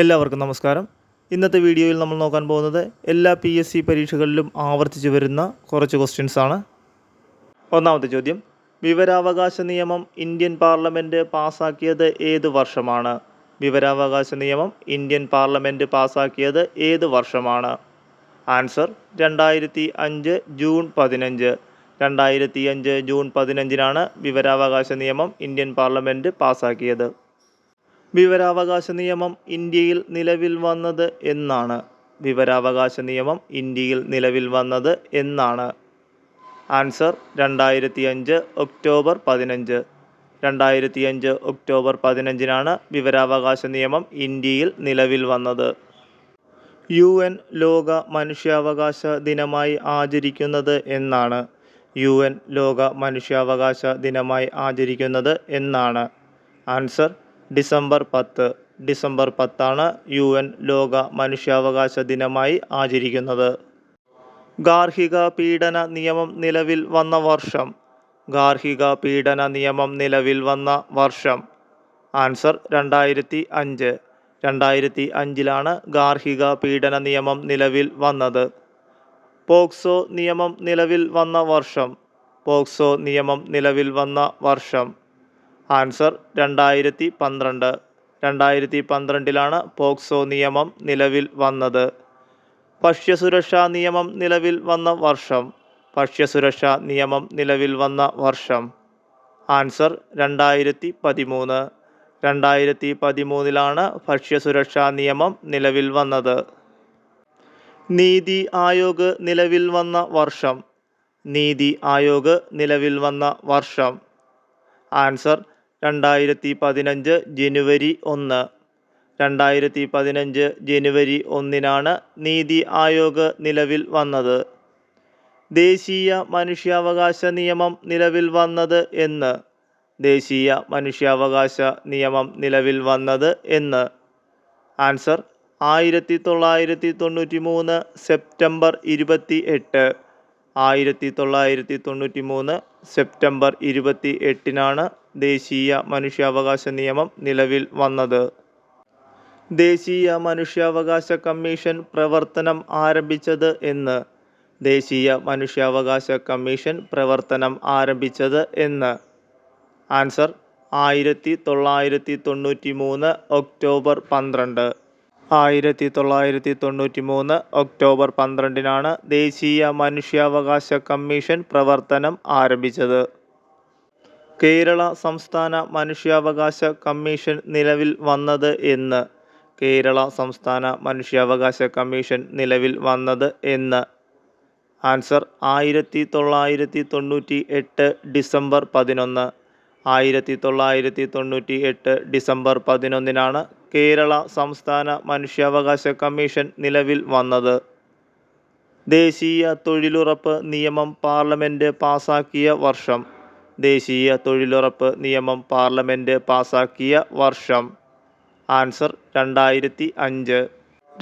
എല്ലാവർക്കും നമസ്കാരം. ഇന്നത്തെ വീഡിയോയിൽ നമ്മൾ നോക്കാൻ പോകുന്നത് എല്ലാ പി എസ് സി പരീക്ഷകളിലും ആവർത്തിച്ചു വരുന്ന കുറച്ച് ക്വസ്റ്റ്യൻസ് ആണ്. ഒന്നാമത്തെ ചോദ്യം. വിവരാവകാശ നിയമം ഇന്ത്യൻ പാർലമെന്റ് പാസാക്കിയത് ഏത് വർഷമാണ്? വിവരാവകാശ നിയമം ഇന്ത്യൻ പാർലമെന്റ് പാസാക്കിയത് ഏത് വർഷമാണ്? ആൻസർ രണ്ടായിരത്തി അഞ്ച് ജൂൺ പതിനഞ്ച്. രണ്ടായിരത്തി അഞ്ച് ജൂൺ പതിനഞ്ചിനാണ് വിവരാവകാശ നിയമം ഇന്ത്യൻ പാർലമെന്റ് പാസാക്കിയത്. വിവരാവകാശ നിയമം ഇന്ത്യയിൽ നിലവിൽ വന്നത് എന്നാണ്. വിവരാവകാശ നിയമം ഇന്ത്യയിൽ നിലവിൽ വന്നത് എന്നാണ്. ആൻസർ രണ്ടായിരത്തി അഞ്ച് ഒക്ടോബർ പതിനഞ്ച്. രണ്ടായിരത്തി അഞ്ച് ഒക്ടോബർ പതിനഞ്ചിനാണ് വിവരാവകാശ നിയമം ഇന്ത്യയിൽ നിലവിൽ വന്നത്. യു എൻ ലോക മനുഷ്യാവകാശ ദിനമായി ആചരിക്കുന്നത് എന്നാണ്. യു എൻ ലോക മനുഷ്യാവകാശ ദിനമായി ആചരിക്കുന്നത് എന്നാണ്. ആൻസർ ഡിസംബർ പത്ത്. ഡിസംബർ പത്താണ് യു എൻ ലോക മനുഷ്യാവകാശ ദിനമായി ആചരിക്കുന്നത്. ഗാർഹിക പീഡന നിയമം നിലവിൽ വന്ന വർഷം. ഗാർഹിക പീഡന നിയമം നിലവിൽ വന്ന വർഷം. ആൻസർ രണ്ടായിരത്തി അഞ്ച്. രണ്ടായിരത്തി അഞ്ചിലാണ് ഗാർഹിക പീഡന നിയമം നിലവിൽ വന്നത്. പോക്സോ നിയമം നിലവിൽ വന്ന വർഷം. പോക്സോ നിയമം നിലവിൽ വന്ന വർഷം. ആൻസർ രണ്ടായിരത്തി പന്ത്രണ്ട് രണ്ടായിരത്തി പന്ത്രണ്ടിലാണ് പോക്സോ നിയമം നിലവിൽ വന്നത്. ഭക്ഷ്യസുരക്ഷാ നിയമം നിലവിൽ വന്ന വർഷം. ഭക്ഷ്യസുരക്ഷാ നിയമം നിലവിൽ വന്ന വർഷം. ആൻസർ രണ്ടായിരത്തി പതിമൂന്ന് രണ്ടായിരത്തി പതിമൂന്നിലാണ് ഭക്ഷ്യസുരക്ഷാ നിയമം നിലവിൽ വന്നത്. നീതി ആയോഗ് നിലവിൽ വന്ന വർഷം. നീതി ആയോഗ് നിലവിൽ വന്ന വർഷം. ആൻസർ രണ്ടായിരത്തി പതിനഞ്ച് ജനുവരി ഒന്ന്. രണ്ടായിരത്തി പതിനഞ്ച് ജനുവരി ഒന്നിനാണ് നീതി ആയോഗ് നിലവിൽ വന്നത്. ദേശീയ മനുഷ്യാവകാശ നിയമം നിലവിൽ വന്നത് എന്ന്. ദേശീയ മനുഷ്യാവകാശ നിയമം നിലവിൽ വന്നത് എന്ന്. ആൻസർ ആയിരത്തി തൊള്ളായിരത്തി തൊണ്ണൂറ്റി മൂന്ന് സെപ്റ്റംബർ ഇരുപത്തി എട്ട് ആയിരത്തി തൊള്ളായിരത്തി തൊണ്ണൂറ്റി മൂന്ന് സെപ്റ്റംബർ ഇരുപത്തി എട്ടിനാണ് ദേശീയ മനുഷ്യാവകാശ നിയമം നിലവിൽ വന്നത്. ദേശീയ മനുഷ്യാവകാശ കമ്മീഷൻ പ്രവർത്തനം ആരംഭിച്ചത് എന്ന്. ദേശീയ മനുഷ്യാവകാശ കമ്മീഷൻ പ്രവർത്തനം ആരംഭിച്ചത് എന്ന്. ആൻസർ ആയിരത്തി തൊള്ളായിരത്തി തൊണ്ണൂറ്റി മൂന്ന് ഒക്ടോബർ പന്ത്രണ്ട്. ആയിരത്തി തൊള്ളായിരത്തി തൊണ്ണൂറ്റി മൂന്ന് ഒക്ടോബർ പന്ത്രണ്ടിനാണ് ദേശീയ മനുഷ്യാവകാശ കമ്മീഷൻ പ്രവർത്തനം ആരംഭിച്ചത്. കേരള സംസ്ഥാന മനുഷ്യാവകാശ കമ്മീഷൻ നിലവിൽ വന്നത് എന്ന്. കേരള സംസ്ഥാന മനുഷ്യാവകാശ കമ്മീഷൻ നിലവിൽ വന്നത് എന്ന്. ആൻസർ ആയിരത്തി തൊള്ളായിരത്തി തൊണ്ണൂറ്റി എട്ട് ഡിസംബർ പതിനൊന്ന്. ആയിരത്തി തൊള്ളായിരത്തി തൊണ്ണൂറ്റി എട്ട് ഡിസംബർ പതിനൊന്നിനാണ് കേരള സംസ്ഥാന മനുഷ്യാവകാശ കമ്മീഷൻ നിലവിൽ വന്നത്. ദേശീയ തൊഴിലുറപ്പ് നിയമം പാർലമെന്റ് പാസാക്കിയ വർഷം. ദേശീയ തൊഴിലുറപ്പ് നിയമം പാർലമെന്റ് പാസാക്കിയ വർഷം. ആൻസർ രണ്ടായിരത്തി അഞ്ച്.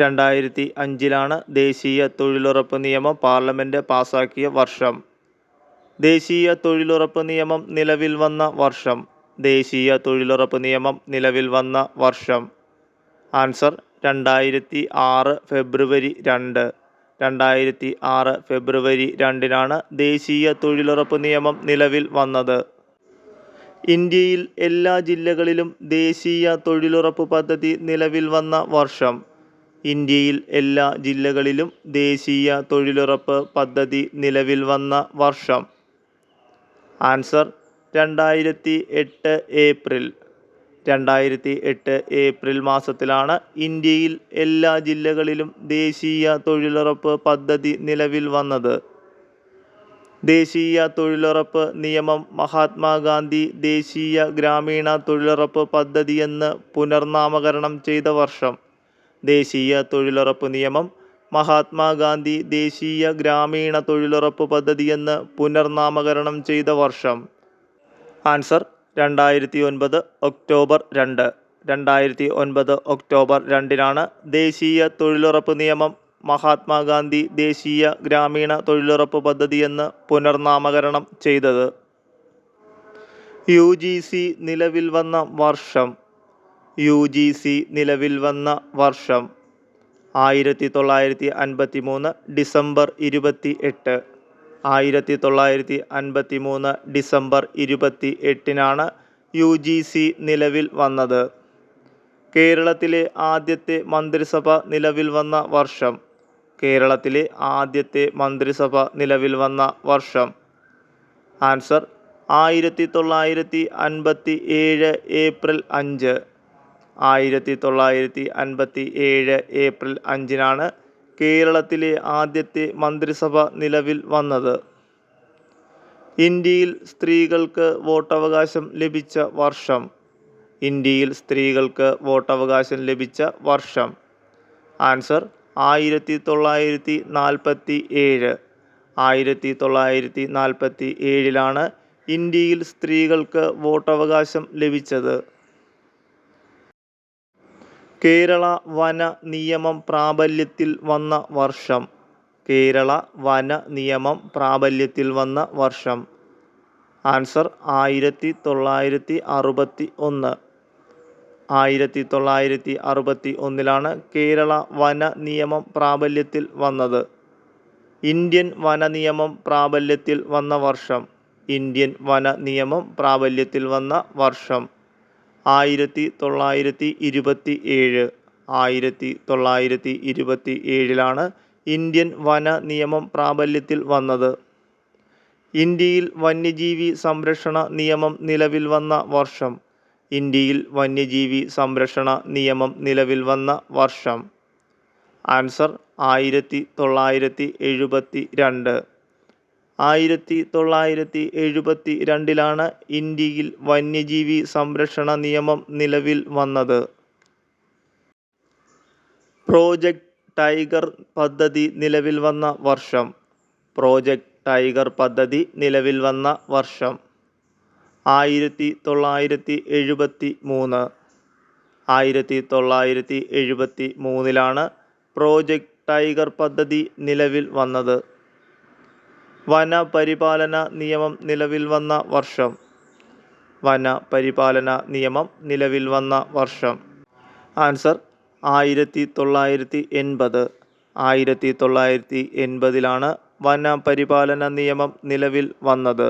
രണ്ടായിരത്തി അഞ്ചിലാണ് ദേശീയ തൊഴിലുറപ്പ് നിയമം പാർലമെന്റ് പാസാക്കിയ വർഷം. ദേശീയ തൊഴിലുറപ്പ് നിയമം നിലവിൽ വന്ന വർഷം. ദേശീയ തൊഴിലുറപ്പ് നിയമം നിലവിൽ വന്ന വർഷം. ആൻസർ രണ്ടായിരത്തി ആറ് ഫെബ്രുവരി രണ്ട്. രണ്ടായിരത്തി ആറ് ഫെബ്രുവരി രണ്ടിനാണ് ദേശീയ തൊഴിലുറപ്പ് നിയമം നിലവിൽ വന്നത്. ഇന്ത്യയിൽ എല്ലാ ജില്ലകളിലും ദേശീയ തൊഴിലുറപ്പ് പദ്ധതി നിലവിൽ വന്ന വർഷം. ഇന്ത്യയിൽ എല്ലാ ജില്ലകളിലും ദേശീയ തൊഴിലുറപ്പ് പദ്ധതി നിലവിൽ വന്ന വർഷം. ആൻസർ രണ്ടായിരത്തി എട്ട് ഏപ്രിൽ. രണ്ടായിരത്തി എട്ട് ഏപ്രിൽ മാസത്തിലാണ് ഇന്ത്യയിൽ എല്ലാ ജില്ലകളിലും ദേശീയ തൊഴിലുറപ്പ് പദ്ധതി നിലവിൽ വന്നത്. ദേശീയ തൊഴിലുറപ്പ് നിയമം മഹാത്മാഗാന്ധി ദേശീയ ഗ്രാമീണ തൊഴിലുറപ്പ് പദ്ധതിയെന്ന് പുനർനാമകരണം ചെയ്ത വർഷം. ദേശീയ തൊഴിലുറപ്പ് നിയമം മഹാത്മാഗാന്ധി ദേശീയ ഗ്രാമീണ തൊഴിലുറപ്പ് പദ്ധതിയെന്ന് പുനർനാമകരണം ചെയ്ത വർഷം. ആൻസർ രണ്ടായിരത്തി ഒൻപത് ഒക്ടോബർ രണ്ട്. രണ്ടായിരത്തി ഒൻപത് ഒക്ടോബർ രണ്ടിനാണ് ദേശീയ തൊഴിലുറപ്പ് നിയമം. മഹാത്മാഗാന്ധി ദേശീയ ഗ്രാമീണ തൊഴിലുറപ്പ് പദ്ധതി എന്ന് പുനർനാമകരണം ചെയ്തത്. യു ജി സി നിലവിൽ വന്ന വർഷം. യു ജി സി നിലവിൽ വന്ന വർഷം. ആയിരത്തി തൊള്ളായിരത്തി അൻപത്തി മൂന്ന് ഡിസംബർ ഇരുപത്തി എട്ട് ആയിരത്തി തൊള്ളായിരത്തി അൻപത്തി മൂന്ന് ഡിസംബർ ഇരുപത്തി എട്ടിനാണ് യു ജി സി നിലവിൽ വന്നത്. കേരളത്തിലെ ആദ്യത്തെ മന്ത്രിസഭ നിലവിൽ വന്ന വർഷം. കേരളത്തിലെ ആദ്യത്തെ മന്ത്രിസഭ നിലവിൽ വന്ന വർഷം. ആൻസർ ആയിരത്തി തൊള്ളായിരത്തി അൻപത്തി ഏഴ് ഏപ്രിൽ അഞ്ച്. ആയിരത്തി തൊള്ളായിരത്തി അൻപത്തി ഏഴ് ഏപ്രിൽ അഞ്ചിനാണ് കേരളത്തിലെ ആദ്യത്തെ മന്ത്രിസഭ നിലവിൽ വന്നത്. ഇന്ത്യയിൽ സ്ത്രീകൾക്ക് വോട്ടവകാശം ലഭിച്ച വർഷം. ഇന്ത്യയിൽ സ്ത്രീകൾക്ക് വോട്ടവകാശം ലഭിച്ച വർഷം. ആൻസർ ആയിരത്തി തൊള്ളായിരത്തി നാൽപ്പത്തി ഏഴ് ആയിരത്തി തൊള്ളായിരത്തി നാൽപ്പത്തി ഏഴിലാണ് ഇന്ത്യയിൽ സ്ത്രീകൾക്ക് വോട്ടവകാശം ലഭിച്ചത്. കേരള വന നിയമം പ്രാബല്യത്തിൽ വന്ന വർഷം. കേരള വന നിയമം പ്രാബല്യത്തിൽ വന്ന വർഷം. ആൻസർ ആയിരത്തി തൊള്ളായിരത്തി അറുപത്തി ഒന്ന് ആയിരത്തി തൊള്ളായിരത്തി അറുപത്തി ഒന്നിലാണ് കേരള വന നിയമം പ്രാബല്യത്തിൽ വന്നത്. ഇന്ത്യൻ വന നിയമം പ്രാബല്യത്തിൽ വന്ന വർഷം. ഇന്ത്യൻ വന നിയമം പ്രാബല്യത്തിൽ വന്ന വർഷം. ആയിരത്തി തൊള്ളായിരത്തി ഇരുപത്തി ഏഴ് ആയിരത്തി തൊള്ളായിരത്തി ഇരുപത്തി ഏഴിലാണ് ഇന്ത്യൻ വന നിയമം പ്രാബല്യത്തിൽ വന്നത്. ഇന്ത്യയിൽ വന്യജീവി സംരക്ഷണ നിയമം നിലവിൽ വന്ന വർഷം. ഇന്ത്യയിൽ വന്യജീവി സംരക്ഷണ നിയമം നിലവിൽ വന്ന വർഷം. ആൻസർ ആയിരത്തി തൊള്ളായിരത്തി എഴുപത്തി രണ്ട് ആയിരത്തി തൊള്ളായിരത്തി എഴുപത്തി രണ്ടിലാണ് ഇന്ത്യയിൽ വന്യജീവി സംരക്ഷണ നിയമം നിലവിൽ വന്നത്. പ്രോജക്റ്റ് ടൈഗർ പദ്ധതി നിലവിൽ വന്ന വർഷം. പ്രോജക്റ്റ് ടൈഗർ പദ്ധതി നിലവിൽ വന്ന വർഷം. ആയിരത്തി തൊള്ളായിരത്തി എഴുപത്തി മൂന്ന് ആയിരത്തി തൊള്ളായിരത്തി എഴുപത്തി മൂന്നിലാണ് പ്രോജക്റ്റ് ടൈഗർ പദ്ധതി നിലവിൽ വന്നത്. വന പരിപാലന നിയമം നിലവിൽ വന്ന വർഷം. വനപരിപാലന നിയമം നിലവിൽ വന്ന വർഷം. ആൻസർ ആയിരത്തി തൊള്ളായിരത്തി എൺപത് ആയിരത്തി തൊള്ളായിരത്തി എൺപതിലാണ് വനപരിപാലന നിയമം നിലവിൽ വന്നത്.